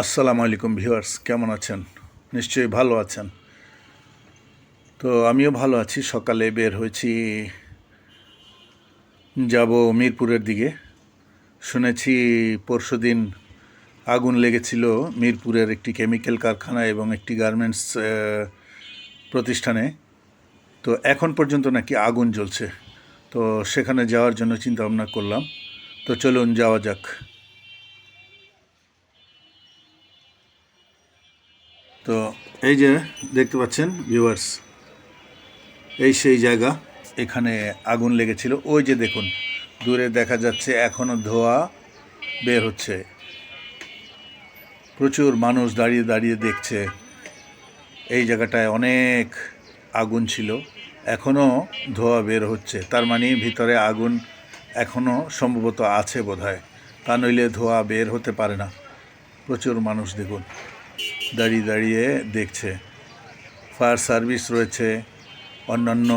আসসালামু আলাইকুম ভিউয়ার্স, কেমন আছেন? নিশ্চয়ই ভালো আছেন। তো আমিও ভালো আছি, সকালে বের হয়েছি, যাব মিরপুরের দিকে। শুনেছি পরশু দিন আগুন লেগেছিল মিরপুরের একটি কেমিক্যাল কারখানা এবং একটি গার্মেন্টস প্রতিষ্ঠানে। তো এখন পর্যন্ত নাকি আগুন জ্বলছে। তো সেখানে যাওয়ার জন্য চিন্তা ভাবনা করলাম। তো চলুন যাওয়া যাক তো এই যে দেখতে পাচ্ছেন ভিউয়ার্স এই সেই জায়গা, এখানে আগুন লেগেছিল। ওই যে দেখুন, দূরে দেখা যাচ্ছে এখনও ধোয়া বের হচ্ছে। প্রচুর মানুষ দাঁড়িয়ে দাঁড়িয়ে দেখছে। এই জায়গাটায় অনেক আগুন ছিল এখনও ধোয়া বের হচ্ছে। তার মানে ভিতরে আগুন এখনও সম্ভবত আছে বোধহয়, তা নইলে ধোয়া বের হতে পারে না। প্রচুর মানুষ দেখুন। দাঁড়িয়ে দাঁড়িয়ে দেখছে। ফায়ার সার্ভিস রয়েছে অন্যান্য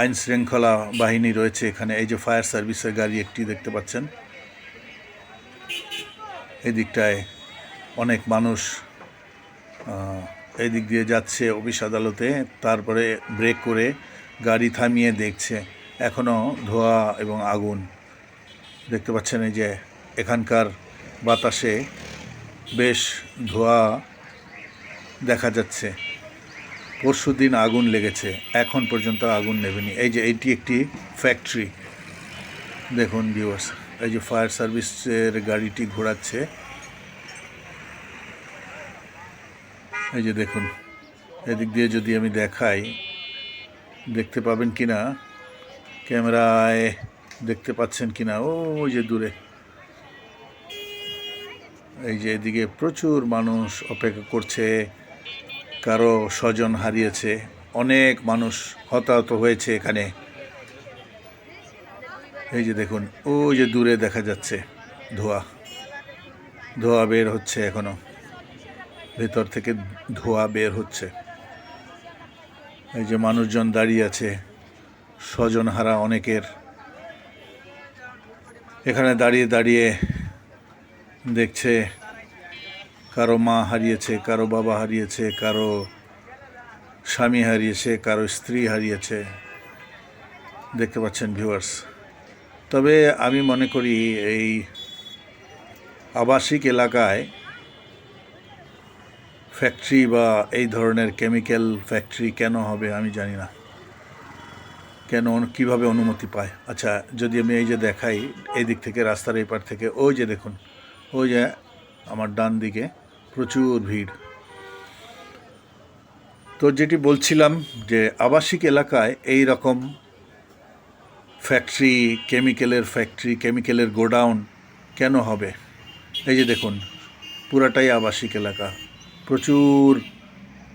আইন শৃঙ্খলা বাহিনী রয়েছে এখানে। এই যে ফায়ার সার্ভিসের গাড়ি একটি দেখতে পাচ্ছেন। এদিকটায় অনেক মানুষ আহ, এই দিক দিয়ে যাচ্ছে অফিস আদালতে তারপরে ব্রেক করে গাড়ি থামিয়ে দেখছে। এখনও ধোঁয়া এবং আগুন। দেখতে পাচ্ছেন এই যে এখানকার বাতাসে বেশ ধোঁয়া দেখা যাচ্ছে। পরশু দিন আগুন লেগেছে। এখন পর্যন্ত আগুন নেবেনি এই যে এটি একটি ফ্যাক্টরি দেখুন ভিউয়ার্স এই যে ফায়ার সার্ভিসের গাড়িটি ঘোরাচ্ছে। এই যে দেখুন, এদিক দিয়ে যদি আমি দেখাই, দেখতে পাবেন কি না ক্যামেরায় দেখতে পাচ্ছেন কি না ও ওই যে দূরে। এই যে এদিকে প্রচুর মানুষ অপেক্ষা করছে, কারও স্বজন হারিয়েছে, অনেক মানুষ হতাহত হয়েছে এখানে। এই যে দেখুন, ওই যে দূরে দেখা যাচ্ছে ধোয়া। ধোয়া বের হচ্ছে এখনও। ভেতর থেকে ধোয়া বের হচ্ছে। এই যে মানুষজন দাঁড়িয়ে আছে, স্বজন হারা অনেকের। এখানে দাঁড়িয়ে দাঁড়িয়ে দেখছে, কারও মা হারিয়েছে, কারও বাবা হারিয়েছে, কারও স্বামী হারিয়েছে, কারও স্ত্রী হারিয়েছে। দেখতে পাচ্ছেন ভিউয়ার্স তবে আমি মনে করি এই আবাসিক এলাকায় ফ্যাক্টরি বা এই ধরনের কেমিক্যাল ফ্যাক্টরি কেন হবে আমি জানি না। কেন, কীভাবে অনুমতি পায়? আচ্ছা যদি আমি এই যে দেখাই, এই দিক থেকে, রাস্তার এই পার থেকে, ওই যে দেখুন ওই যে আমার ডান দিকে। প্রচুর ভিড়। তো যেটি বলছিলাম যে আবাসিক এলাকায় এই রকম ফ্যাক্টরি কেমিক্যালের ফ্যাক্টরি কেমিক্যালের গোডাউন কেন হবে? এই যে দেখুন, পুরাটাই আবাসিক এলাকা। প্রচুর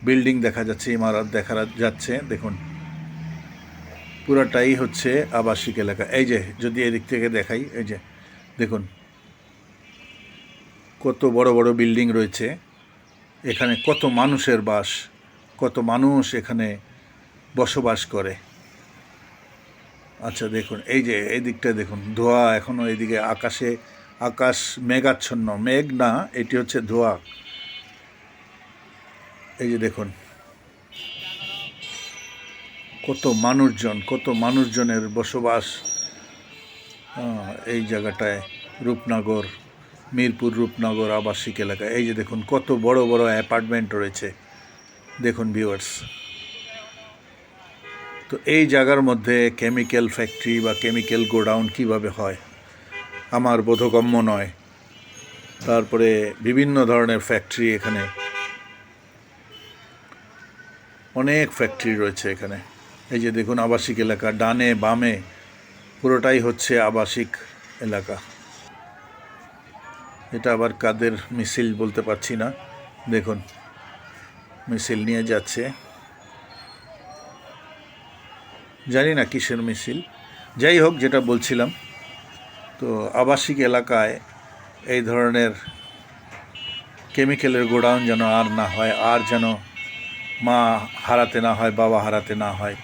বিল্ডিং দেখা যাচ্ছে, ইমারত দেখা যাচ্ছে, দেখুন। পুরাটাই হচ্ছে আবাসিক এলাকা। এই যে, যদি এদিক থেকে দেখাই, এই যে, দেখুন। কত বড় বড় বিল্ডিং রয়েছে, এখানে কত মানুষের বাস, কত মানুষ এখানে বসবাস করে। আচ্ছা দেখুন, এই যে, এই দিকটা দেখুন, ধোঁয়া এখনও এদিকে আকাশে, আকাশ মেঘাচ্ছন্ন, মেঘ না, এটি হচ্ছে ধোঁয়া। এই যে দেখুন, কত মানুষজন, কত মানুষজনের বসবাস এই জায়গাটায় রূপনগর মিরপুর রূপনগর আবাসিক এলাকা। এই যে দেখুন, কত বড় বড় অ্যাপার্টমেন্ট রয়েছে। দেখুন ভিউয়ার্স। তো এই জায়গার মধ্যে কেমিক্যাল ফ্যাক্টরি বা কেমিক্যাল গোডাউন কীভাবে হয়? আমার বোধগম্য নয়। তারপরে বিভিন্ন ধরনের ফ্যাক্টরি এখানে। অনেক ফ্যাক্টরি রয়েছে এখানে। এই যে দেখুন, আবাসিক এলাকা। ডানে বামে পুরোটাই হচ্ছে আবাসিক এলাকা। এটা আবার কাদের মিছিল বলতে পারছি না। দেখুন, মিছিল নিয়ে যাচ্ছে। জানি না কিসের মিছিল। যাই হোক, যেটা বলছিলাম, তো আবাসিক এলাকায় এই ধরনের কেমিক্যালের গোডাউন যেন আর না হয়, আর যেন মা হারাতে না হয়, বাবা হারাতে না হয়